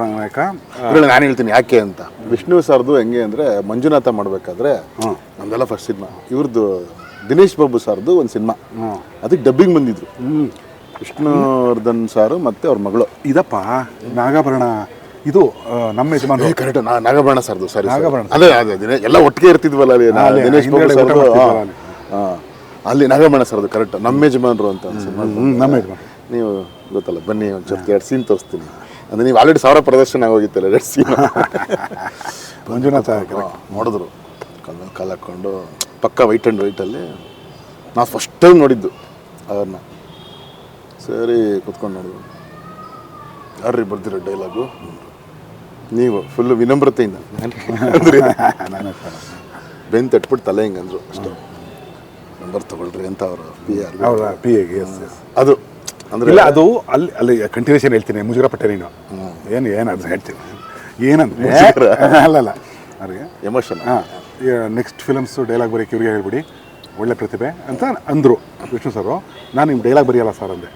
ರಂಗನಾಯಕ. ನಾನು ಹೇಳ್ತೀನಿ ಯಾಕೆ ಅಂತ. ವಿಷ್ಣು ಸರ್ದು ಹೆಂಗೆ ಅಂದ್ರೆ ಮಂಜುನಾಥ ಮಾಡಬೇಕಾದ್ರೆ ನಮ್ದೆಲ್ಲ ಫಸ್ಟ್ ಸಿನಿಮಾ. ಇವ್ರದ್ದು ದಿನೇಶ್ ಬಾಬು ಸರ್ದು ಒಂದು ಸಿನಿಮಾ. ಅದಕ್ಕೆ ಡಬ್ಬಿಂಗ್ ಬಂದಿದ್ರು. ವಿಷ್ಣುವರ್ಧನ್ ಸಾರು ಮತ್ತೆ ಅವ್ರ ಮಗಳು. ಇದಪ್ಪ ನಾಗಾಭರಣ ಇದು ನಮ್ಮ ಯಜಮಾನ ಕರೆಕ್ಟ್ ನಾಗಭರಣ ಸರ್ದು ಸರಿ ನಾಗಭರಣ. ಅದೇ ಅದೇ ದಿನೇ- ಎಲ್ಲ ಒಟ್ಟಿಗೆ ಇರ್ತಿದ್ವಲ್ಲ ಅಲ್ಲಿ ದಿನೇಶ್ ಬಾಬು ಸರ್ದು ಅಲ್ಲಿ. ನಾಗಭರಣ ಸರ್ದು ಕರೆಕ್ಟ್ ನಮ್ಮ ಯಜಮಾನರು ಅಂತ ನಮ್ಮ ಯಜಮಾನ. ನೀವು ಗೊತ್ತಲ್ಲ ಬನ್ನಿ ಒಂದು ಸ್ವಲ್ಪ ಎರಡು ಸೀನ್ ತೋರಿಸ್ತೀನಿ. ಅಂದ್ರೆ ನೀವು ಆಲ್ರೆಡಿ ಸಾವಿರ ಪ್ರದರ್ಶನ ಆಗೋಗಿತ್ತಲ್ಲ ರೆಡ್ ಸಿ ಮಂಜುನಾಥ ನೋಡಿದ್ರು. ಕಲ್ಲು ಕಲ್ಲು ಕಾಲು ಹಾಕ್ಕೊಂಡು ಪಕ್ಕ ವೈಟ್ ಆ್ಯಂಡ್ ವೈಟಲ್ಲಿ ನಾವು ಫಸ್ಟ್ ಟೈಮ್ ನೋಡಿದ್ದು ಅವ್ರನ್ನ. ಸರಿ ಕುತ್ಕೊಂಡು ನೋಡಿದ್ರು. ಯಾರ್ರಿ ಬರ್ದಿರೋ ಡೈಲಾಗು ನೀವು ಫುಲ್ಲು ವಿನಮ್ರತೆಯಿಂದ. ಬೆನ್ ತಟ್ಬಿಟ್ಟು ತಲೆ ಹಿಂಗಂದ್ರು ಅಷ್ಟೇ. ನಂಬರ್ ತಗೊಳ್ರಿ ಅಂತ ಅವರು ಪಿ ಆರ್ ಪಿ ಎಸ್ ಅದು ಅಂದರೆ ಇಲ್ಲ ಅದು ಅಲ್ಲಿ ಅಲ್ಲಿ ಕಂಟಿನ್ಯೂಷನ್ ಹೇಳ್ತೀನಿ ಮುಜುಗರ ಪಟ್ಟೆ ನೀನು ಏನು ಏನು ಅದು ಹೇಳ್ತೀನಿ. ಏನಂದ್ರೆ ಅಲ್ಲಲ್ಲ ಅವ್ರಿಗೆ ಎಮೋಷನ್ ಹಾಂ ನೆಕ್ಸ್ಟ್ ಫಿಲಮ್ಸು ಡೈಲಾಗ್ ಬರೀ ಇವ್ರಿಗೆ ಹೇಳ್ಬಿಡಿ. ಒಳ್ಳೆ ಪ್ರತಿಭೆ ಅಂತ ಅಂದರು ವಿಷ್ಣು ಸರು ನಾನು ನಿಮ್ಮ ಡೈಲಾಗ್ ಬರೆಯಲ್ಲ ಸರ್ ಅಂದೆ.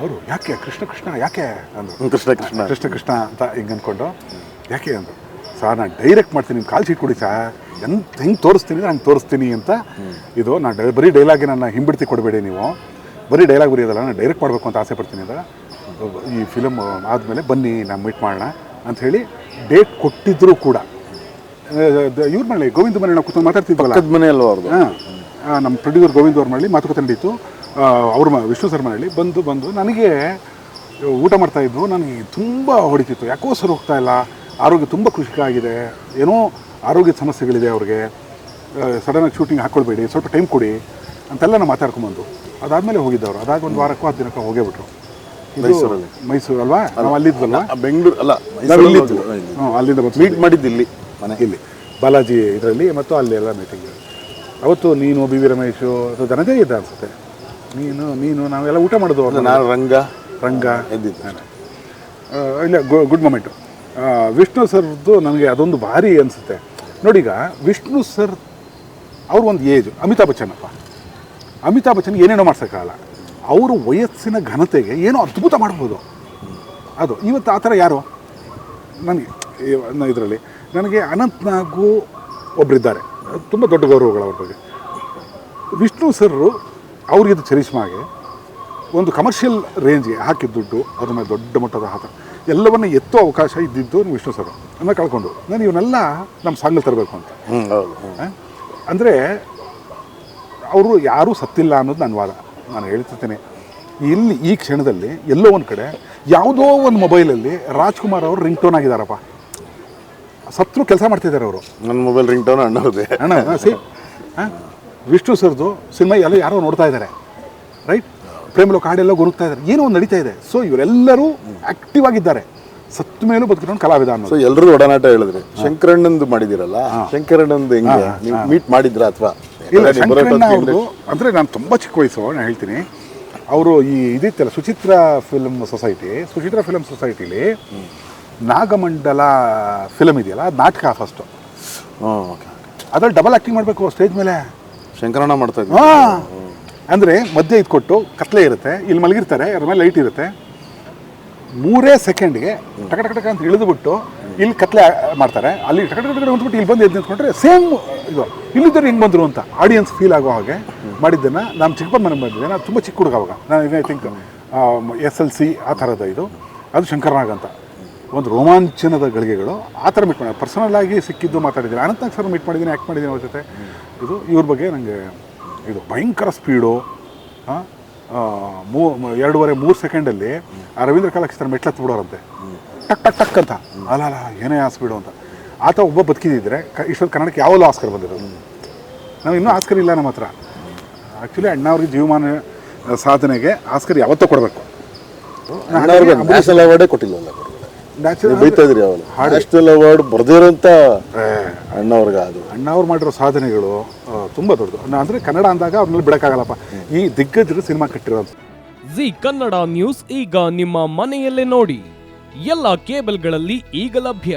ಅವರು ಯಾಕೆ ಕೃಷ್ಣ ಕೃಷ್ಣ ಯಾಕೆ ಅಂದರು? ಕೃಷ್ಣ ಕೃಷ್ಣ. ಕೃಷ್ಣ ಕೃಷ್ಣ ಅಂತ ಹಿಂಗೆ ಅಂದ್ಕೊಂಡು ಯಾಕೆ ಅಂದರು? ಸರ್ ನಾನು ಡೈರೆಕ್ಟ್ ಮಾಡ್ತೀನಿ ನಿಮ್ಮ ಕಾಲ್ ಶೀಟ್ ಕೊಡಿ ಸರ್ ಎಂತ ಹೆಂಗೆ ತೋರಿಸ್ತೀನಿ ನಾನು ತೋರಿಸ್ತೀನಿ ಅಂತ ಇದು ನಾನು ಬರೀ ಡೈಲಾಗಿ ನನ್ನ ಹಿಂಬಿಡ್ತಿ ಕೊಡಬೇಡಿ ನೀವು. ಬರೀ ಡೈಲಾಗ್ ಬರೆಯೋದಲ್ಲ ನಾನು ಡೈರೆಕ್ಟ್ ಮಾಡಬೇಕು ಅಂತ ಆಸೆ ಪಡ್ತೀನಿ ಅಂತ ಈ ಫಿಲಮ್ ಆದಮೇಲೆ ಬನ್ನಿ ನಾನು ಮೀಟ್ ಮಾಡೋಣ ಅಂತ ಹೇಳಿ ಡೇಟ್ ಕೊಟ್ಟಿದ್ದರೂ ಕೂಡ. ಇವ್ರ ಮನೆ ಗೋವಿಂದ ಮನೆ ನಾವು ಕೂತ್ಕೊಂಡು ಮಾತಾಡ್ತಿದ್ವಲ್ಲ? ಪಕ್ಕದ ಮನೆ ಅಲ್ವಾ ಅವ್ರದ್ದು ಹಾಂ ನಮ್ಮ ಪ್ರೊಡ್ಯೂಸರ್ ಗೋವಿಂದ ಅವ್ರ ಮನೇಲಿ ಮಾತುಕತೆ ನಡೀತು. ಅವ್ರ ಮ ವಿಷ್ಣು ಸರ್ ಮನೇಲಿ ಬಂದು ಬಂದು ನನಗೆ ಊಟ ಮಾಡ್ತಾಯಿದ್ದು ನನಗೆ ತುಂಬ ಹೊಡಿತಿತ್ತು. ಯಾಕೋ ಸರ್ ಹೋಗ್ತಾ ಇಲ್ಲ. ಆರೋಗ್ಯ ತುಂಬ ಖುಷಿಕಾಗಿದೆ ಏನೋ ಆರೋಗ್ಯದ ಸಮಸ್ಯೆಗಳಿದೆ ಅವ್ರಿಗೆ. ಸಡನ್ನಾಗಿ ಶೂಟಿಂಗ್ ಹಾಕ್ಕೊಳ್ಬೇಡಿ ಸ್ವಲ್ಪ ಟೈಮ್ ಕೊಡಿ. ಅಂತೆಲ್ಲ ನಾವು ಮಾತಾಡ್ಕೊಂಬಂದು ಅದಾದಮೇಲೆ ಹೋಗಿದ್ದವರು. ಅದಾಗ ಒಂದು ವಾರಕ್ಕೂ ಹತ್ತು ದಿನಕ್ಕೂ ಹೋಗೇ ಬಿಟ್ರು. ಮೈಸೂರಲ್ಲಿ? ಮೈಸೂರು ಅಲ್ವಾ? ನಾವು ಅಲ್ಲಿದ್ವಲ್ಲ ಬೆಂಗಳೂರು ಅಲ್ಲ ಹ್ಞೂ ಅಲ್ಲಿಂದ ಬಂದು ಮೀಟ್ ಮಾಡಿದ್ದು ಇಲ್ಲಿ ಮನೆ. ಇಲ್ಲಿ. ಬಾಲಾಜಿ ಇದರಲ್ಲಿ ಮತ್ತು ಅಲ್ಲಿ ಎಲ್ಲ ಮೀಟಿಂಗ್ ಅವತ್ತು ನೀನು ಬಿ. ವಿ. ರಮೇಶು ಅಥವಾ ಧನಂಜಯ ಇದ್ದ ಅನ್ಸುತ್ತೆ. ನೀನು ನೀನು ನಾವೆಲ್ಲ ಊಟ ಮಾಡೋದು. ನಾನು ರಂಗ. ರಂಗ. ಎದ್ದಿದ್ದು. ಆ, ಇಲ್ಲ ಗುಡ್ ಮೊಮೆಂಟು ವಿಷ್ಣು ಸರ್ದು ನನಗೆ ಅದೊಂದು ಭಾರಿ ಅನಿಸುತ್ತೆ. ನೋಡಿಗ ವಿಷ್ಣು ಸರ್ ಅವ್ರ ಒಂದು ಏಜ್ ಅಮಿತಾಬ್ ಬಚ್ಚನ್ ಅಪ್ಪ ಅಮಿತಾಬ್ ಬಚ್ಚನ್ ಏನೇನೋ ಮಾಡ್ಸೋಕ್ಕಾಗಲ್ಲ. ಅವರು ವಯಸ್ಸಿನ ಘನತೆಗೆ ಏನೋ ಅದ್ಭುತ ಮಾಡ್ಬೋದು. ಅದು ಇವತ್ತು ಆ ಥರ ಯಾರು? ನನಗೆ ಇದರಲ್ಲಿ. ನನಗೆ ಅನಂತ್ನಾಗು ಒಬ್ಬರಿದ್ದಾರೆ ತುಂಬ ದೊಡ್ಡ ಗೌರವಗಳು ಅವ್ರ ಬಗ್ಗೆ. ವಿಷ್ಣು ಸರ್ರು ಅವ್ರಿಗಿದ್ದು ಚರಿಷ್ಮಾಗೆ ಒಂದು ಕಮರ್ಷಿಯಲ್ ರೇಂಜ್ಗೆ ಹಾಕಿದ ದುಡ್ಡು ಅದ್ರ ಮೇಲೆ ದೊಡ್ಡ ಮಟ್ಟದ ಹಾತ ಎಲ್ಲವನ್ನ ಎತ್ತೋ ಅವಕಾಶ ಇದ್ದಿದ್ದು ವಿಷ್ಣು ಸರ್ ಅದನ್ನ ಕಳ್ಕೊಂಡು. ನಾನು ಇವನ್ನೆಲ್ಲ ನಮ್ಮ ಸಾಂಗಲ್ ತರಬೇಕು ಅಂತ. ಹೌದು. ಅಂದರೆ ಅವರು ಯಾರೂ ಸತ್ತಿಲ್ಲ ಅನ್ನೋದು ನನ್ನ ವಾದ ನಾನು ಹೇಳ್ತಿರ್ತೇನೆ. ಇಲ್ಲಿ ಈ ಕ್ಷಣದಲ್ಲಿ ಎಲ್ಲೋ ಒಂದು ಕಡೆ ಯಾವುದೋ ಒಂದು ಮೊಬೈಲಲ್ಲಿ ರಾಜ್ಕುಮಾರ್ ಅವರು ರಿಂಗ್ ಟೋನ್ ಆಗಿದ್ದಾರಪ್ಪ ಸತ್ರು ಕೆಲಸ ಮಾಡ್ತಿದ್ದಾರೆ ಅವರು. ನನ್ನ ಮೊಬೈಲ್ ರಿಂಗ್ ಟೋನ್ ಅಣ್ಣವ್ರದ್ದೆ ಅಣ್ಣ ಸಿ ಹಾಂ? ವಿಷ್ಣು ಸರ್ದು ಸಿನಿಮಾ ಎಲ್ಲ ಯಾರೋ ನೋಡ್ತಾ ಇದ್ದಾರೆ ರೈಟ್? ಪ್ರೇಮಲೋ ಕಾಡೆಲ್ಲ ಗುರುಗ್ತಾ ಇದ್ದಾರೆ ಏನೋ ಒಂದು ನಡೀತಾ ಇದೆ. ಸೊ ಇವರೆಲ್ಲರೂ ಆಕ್ಟಿವ್ ಆಗಿದ್ದಾರೆ. ಸತ್ತ ಮೇಲೂ ಬದುಕಿರೋನು ಕಲಾವಿದ ಅನ್ನೋದು. ಸೊ ಎಲ್ಲರೂ ಒಡನಾಟ ಹೇಳಿದ್ರೆ. ಶಂಕರಣ್ಣಂದು ಮಾಡಿದಿರಲ್ಲ? ಶಂಕರಣ್ಣಂದು ಹೆಂಗೆ? ನೀವು ಮೀಟ್ ಮಾಡಿದ್ರ ಅಥವಾ? ಇಲ್ಲ ಶಂಕರಣ್ಣ ಅವ್ರದ್ದು ಅಂದರೆ ನಾನು ತುಂಬ ಚಿಕ್ಕ ವಯಸ್ಸು ನಾನು ಹೇಳ್ತೀನಿ. ಅವರು ಈ ಇದಿತ್ತಲ್ಲ Suchitra film society Suchitra film ಸೊಸೈಟಿಲಿ Nagamandala film ಇದೆಯಲ್ಲ ಅದು ನಾಟಕ ಫಸ್ಟು ಅದ್ರಲ್ಲಿ ಡಬಲ್ ಆ್ಯಕ್ಟಿಂಗ್ ಮಾಡಬೇಕು ಸ್ಟೇಜ್ ಮೇಲೆ. ಶಂಕರಣ್ಣ ಮಾಡ್ತಾ ಹಾಂ. ಅಂದರೆ ಮಧ್ಯೆ ಇದ್ಕೊಟ್ಟು ಕತ್ಲೆ ಇರುತ್ತೆ ಇಲ್ಲಿ ಮಲಗಿರ್ತಾರೆ ಅದ್ರ ಮೇಲೆ ಲೈಟ್ ಇರುತ್ತೆ. ಮೂರೇ ಸೆಕೆಂಡ್ಗೆ ಟಕ ಟಕ ಟಕ ಅಂತ ಇಳಿದುಬಿಟ್ಟು ಇಲ್ಲಿ ಕತ್ಲೆ ಮಾಡ್ತಾರೆ. ಅಲ್ಲಿ ಟಕ ಟಕ ಟಕ ಅಂದ್ಬಿಟ್ಟು ಇಲ್ಲಿ ಬಂದು ಎದ್ದು ನಿಂತ್ಕೊಂಡ್ರೆ ಸೇಮ್ ಇದು. ಇಲ್ಲಿದ್ದರು ಹೆಂಗೆ ಬಂದರು ಅಂತ ಆಡಿಯನ್ಸ್ ಫೀಲ್ ಆಗೋ ಹಾಗೆ ಮಾಡಿದ್ದನ್ನು ನಾನು ಚಿಕ್ಕಪ್ಪನ ಮನೆ ಬಂದಿದ್ದೆ. ನಾನು ತುಂಬ ಚಿಕ್ಕ ಹುಡುಗ ಅವಾಗ. ನಾನು I think S L C ಆ ಥರದ ಇದು. ಅದು ಶಂಕರನಾಗ್ ಅಂತ. ಒಂದು ರೋಮಾಂಚನದ ಗಳಿಗೆಗಳು. ಆ ಥರ ಮೀಟ್ ಮಾಡಿ ಪರ್ಸನಲ್ ಆಗಿ ಸಿಕ್ಕಿದ್ದು ಮಾತಾಡಿದ್ದೀನಿ. ಅನಂತನಾಗ್ ಸರ್ ಮೀಟ್ ಮಾಡಿದ್ದೀನಿ ಆ್ಯಕ್ಟ್ ಮಾಡಿದ್ದೀನಿ ಅವ್ರ ಜೊತೆ. ಇದು ಇವ್ರ ಬಗ್ಗೆ ನನಗೆ ಇದು ಭಯಂಕರ ಸ್ಪೀಡು ಮ- ಎರಡೂವರೆ, ಮೂರು ಸೆಕೆಂಡಲ್ಲಿ ಆ ರವೀಂದ್ರ ಕಲಾಕ್ಷಿತರ ಮೆಟ್ಲತ್ತು ಬಿಡೋರಂತೆ. ಟಕ್ ಟಕ್ ಟಕ್ ಅಂತ. ಅಲ್ಲ ಅಲ್ಲ ಏನೇ ಆ ಸ್ಪೀಡು ಅಂತ. ಆತ ಒಬ್ಬ ಬದುಕಿದ್ದರೆ ಕ ಇಷ್ಟೊಂದು ಕನ್ನಡಕ್ಕೆ ಯಾವಲ್ಲೂ ಆಸ್ಕರ್ ಬಂದಿರೋದು. ನಾವು ಇನ್ನೂ ಆಸ್ಕರ್ ಇಲ್ಲ ನಮ್ಮ ಹತ್ರ. ಆ್ಯಕ್ಚುಲಿ ಅಣ್ಣವ್ರಿಗೆ ಜೀವಮಾನ ಸಾಧನೆಗೆ ಆಸ್ಕರ್ ಯಾವತ್ತೂ ಕೊಡಬೇಕು. ನ್ಯಾಷನಲ್ ಅವಾರ್ಡೇ ಕೊಟ್ಟಿಲ್ಲ ನ್ಯಾಚುರಲಿ ಬೈತಾ ಇದ್ರಿ ಅವನು. ನ್ಯಾಷನಲ್ ಅವಾರ್ಡ್ ಬರ್ದಿರೋಂಥ ಅಣ್ಣವ್ರಿಗೆ ಅದು. ಅಣ್ಣವ್ರು ಮಾಡಿರೋ ಸಾಧನೆಗಳು ತುಂಬ ದೊಡ್ಡದು. ಅಂದರೆ ಕನ್ನಡ ಅಂದಾಗ ಅವ್ರನ್ನೆಲ್ಲ ಬಿಡಕ್ಕಾಗಲ್ಲಪ್ಪ. ಈ ದಿಗ್ಗಜರು ಸಿನಿಮಾ ಕಟ್ಟಿರೋದು. ಜಿ ಕನ್ನಡ ನ್ಯೂಸ್ ಈಗ ನಿಮ್ಮ ಮನೆಯಲ್ಲೇ ನೋಡಿ. ಎಲ್ಲ ಕೇಬಲ್ಗಳಲ್ಲಿ ಈಗ ಲಭ್ಯ.